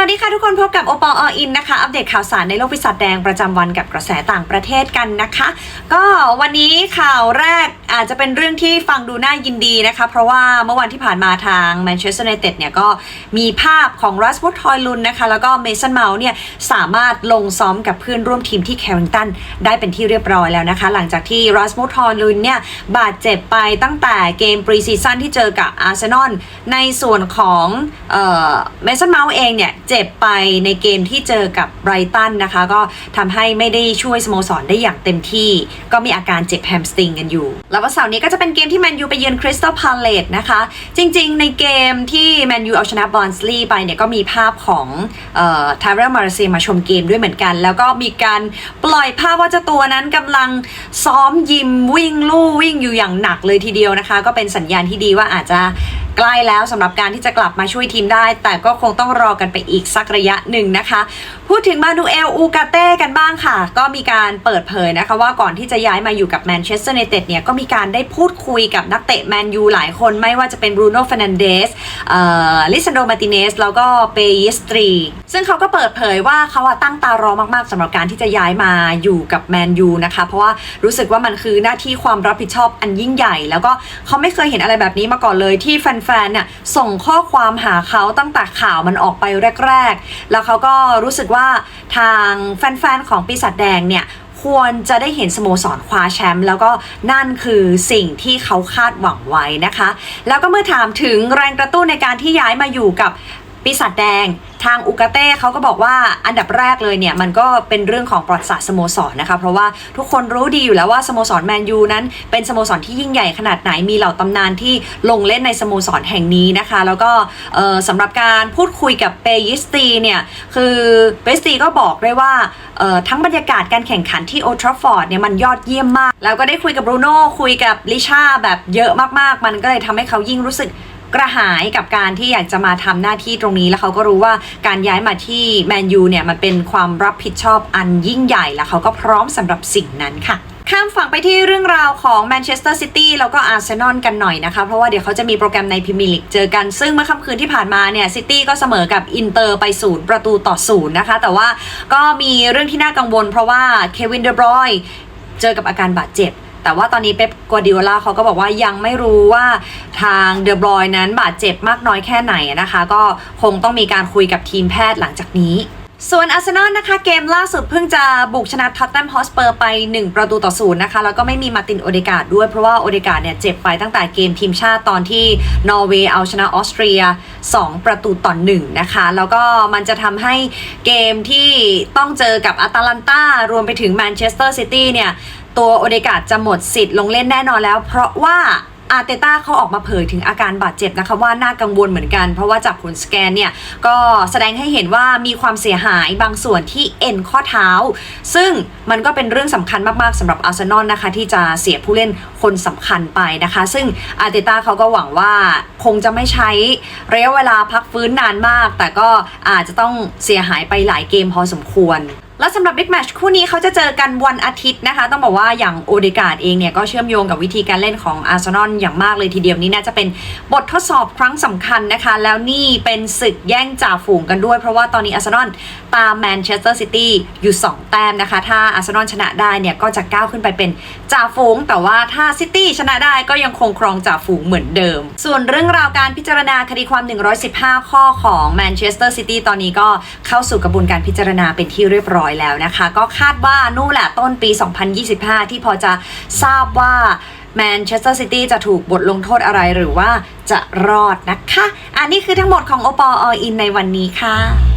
วัสดีค่ะทุกคนพบกับโอปอลอินนะคะ อัปเดตข่าวสารในโลกวิสัทแดงประจำวันกับกระแสต่างประเทศกันนะคะ ก็วันนี้ข่าวแรก อาจจะเป็นเรื่องที่ฟังดูน่ายินดีนะคะ เพราะว่าเมื่อวันที่ผ่านมาทางแมนเชสเตอร์ i นเต็ดเนี่ยก็มีภาพของรัสมุดทอยลุนนะคะ แล้วก็เมสันเมาเนี่ยสามารถลงซ้อมกับเพื่อนร่วมทีมที่แคริงตันได้เป็นที่เรียบร้อยแล้วนะคะ หลังจากที่รัสมุดทอยลุนเนี่ยบาดเจ็บไปตั้งแต่เกมปรีซีซั่นที่เจอกับอาร์เซนอลในส่วนของเมสันเมาเองเนี่ยเจ็บไปในเกมที่เจอกับไบรตันนะคะ ก็ทำให้ไม่ได้ช่วยสโมสรได้อย่างเต็มที่ ก็มีอาการเจ็บแฮมสตริงกันอยู่แล้วว่าเสาร์นี้ก็จะเป็นเกมที่แมนยูไปเยือนคริสตัลพาเลตนะคะ จริงๆ ในเกมที่แมนยูเอาชนะบอนสลีย์ไปเนี่ยก็มีภาพของทาร์เรลมาร์เซมาชมเกมด้วยเหมือนกัน แล้วก็มีการปล่อยภาพว่าเจ้าตัวนั้นกำลังซ้อมยิมวิ่งลู่วิ่งอยู่อย่างหนักเลยทีเดียวนะคะ ก็เป็นสัญญาณที่ดีว่าอาจจะ ใกล้แล้วสำหรับการที่จะกลับมาช่วยทีมได้ แต่ก็คงต้องรอกันไปอีกสักระยะหนึ่งนะคะ พูดถึงมาดูเอลอูกาเต้กันบ้างค่ะ ก็มีการเปิดเผยนะคะว่าก่อนที่จะย้ายมาอยู่กับแมนเชสเตอร์ i นเต็ดเนี่ยก็มีการได้พูดคุยกับนักเตะแมนยูหลายคนไม่ว่าจะเป็นบรูโน่ฟ e นันเดสลิซันโดมาติเนสแล้วก็เปยิสตรี ซึ่งเขาก็เปิดเผยว่าเขาอะตั้งตารอมากๆสำหรับการที่จะย้ายมาอยู่กับแมนยูนะคะ เพราะว่ารู้สึกว่ามันคือหน้าที่ความรับผิดชอบอันยิ่งใหญ่ แล้วก็เขาไม่เคยเห็นอะไรแบบนี้มาก่อนเลยที่แฟนๆเนี่ยส่งข้อความหาเขาตั้งแต่ข่าวมันออกไปแรก ๆ แล้วเขาก็รู้สึกว่าทางแฟนๆของปีศาจแดงเนี่ยควรจะได้เห็นสโมสรคว้าแชมป์แล้วก็นั่นคือสิ่งที่เขาคาดหวังไว้นะคะ แล้วก็เมื่อถามถึงแรงกระตุ้นในการที่ย้ายมาอยู่กับ ปีศาจแดงทางอุกาเต้เขาก็บอกว่าอันดับแรกเลยเนี่ย มันก็เป็นเรื่องของประวัติศาสตร์สโมสรนะคะ เพราะว่าทุกคนรู้ดีอยู่แล้วว่าสโมสรแมนยูนั้น เป็นสโมสรที่ยิ่งใหญ่ขนาดไหนมีเหล่าตำนานที่ลงเล่นในสโมสรแห่งนี้นะคะ แล้วก็สำหรับการพูดคุยกับเปยิสตีเนี่ยคือเปยิสตีก็บอกด้วยว่าทั้งบรรยากาศการแข่งขันที่โอทราฟอร์ดเนี่ยมันยอดเยี่ยมมาก แล้วก็ได้คุยกับบรูโน่คุยกับลิชาแบบเยอะมากๆ มันก็เลยทำให้เขายิ่งรู้สึก กระหายกับการที่อยากจะมาทำหน้าที่ตรงนี้ แล้วเขาก็รู้ว่าการย้ายมาที่แมนยูเนี่ยมันเป็นความรับผิดชอบอันยิ่งใหญ่ แล้วเขาก็พร้อมสำหรับสิ่งนั้นค่ะข้ามฝั่งไปที่เรื่องราวของแมนเชสเตอร์ซิตี้แล้วก็อาร์เซนอลกันหน่อยนะคะ เพราะว่าเดี๋ยวเขาจะมีโปรแกรมในพรีเมียร์ลีกเจอกัน ซึ่งเมื่อค่ำคืนที่ผ่านมาเนี่ยซิตี้ก็เสมอกับอินเตอร์ไปศูนย์ประตูต่อศูนย์นะคะ แต่ว่าก็มีเรื่องที่น่ากังวล เพราะว่าเควินเดบรอยเจอกับอาการบาดเจ็บ แต่ว่าตอนนี้เป๊ปกัวดิโอลาเขาก็บอกว่ายังไม่รู้ว่าทางเดอบรอยนั้นบาดเจ็บมากน้อยแค่ไหนนะคะ ก็คงต้องมีการคุยกับทีมแพทย์หลังจากนี้ส่วนอาร์เซนอลนะคะเกมล่าสุดเพิ่งจะบุกชนะท็อตแนมฮอสเปอร์ไป 1 ประตูต่อศูนย์นะคะแล้วก็ไม่มีมาตินโอเดกาดด้วยเพราะว่าโอเดกาดเนี่ยเจ็บไปตั้งแต่เกมทีมชาติตอนที่นอร์เวย์เอาชนะออสเตรีย 2 ประตูต่อ1น,นะคะแล้วก็มันจะทำให้เกมที่ต้องเจอกับอาตาลันตารวมไปถึงแมนเชสเตอร์ซิตี้เนี่ย ตัวโอเดกาจะหมดสิทธิ์ลงเล่นแน่นอนแล้ว เพราะว่าอาร์เตต้าเขาออกมาเผยถึงอาการบาดเจ็บนะคะว่าน่ากังวลเหมือนกัน เพราะว่าจากผลสแกนเนี่ยก็แสดงให้เห็นว่ามีความเสียหายบางส่วนที่เอ็นข้อเท้า ซึ่งมันก็เป็นเรื่องสำคัญมากๆสำหรับอาร์เซนอลนะคะที่จะเสียผู้เล่นคนสำคัญไปนะคะ ซึ่งอาร์เตต้าเขาก็หวังว่าคงจะไม่ใช้ระยะเวลาพักฟื้นนานมาก แต่ก็อาจจะต้องเสียหายไปหลายเกมพอสมควร และสำหรับบิ๊กแมชคู่นี้เขาจะเจอกันวันอาทิตย์นะคะ ต้องบอกว่าอย่างโอเดกาดเองเนี่ยก็เชื่อมโยงกับวิธีการเล่นของอาร์เซนอลอย่างมากเลยทีเดียวนี้น่าจะเป็นบททดสอบครั้งสำคัญนะคะ แล้วนี่เป็นศึกแย่งจ่าฝูงกันด้วย เพราะว่าตอนนี้อาร์เซนอลตามแมนเชสเตอร์ซิตี้อยู่ 2 แต้มนะคะ ถ้าอาร์เซนอลชนะได้เนี่ยก็จะก้าวขึ้นไปเป็นจ่าฝูง แต่ว่าถ้าซิตี้ชนะได้ก็ยังคงครองจ่าฝูงเหมือนเดิม ส่วนเรื่องราวการพิจารณาคดีความ 115 ข้อของแมนเชสเตอร์ซิตี้ตอนนี้ก็เข้าสู่กระบวนการพิจารณาเป็นที่เรียบร้อยแล้วนะคะ ก็คาดว่านู่นแหละต้นปี 2025 ที่พอจะทราบว่าแมนเชสเตอร์ซิตี้จะถูกบทลงโทษอะไรหรือว่าจะรอดนะคะ อันนี้คือทั้งหมดของโอปอลอินในวันนี้ค่ะ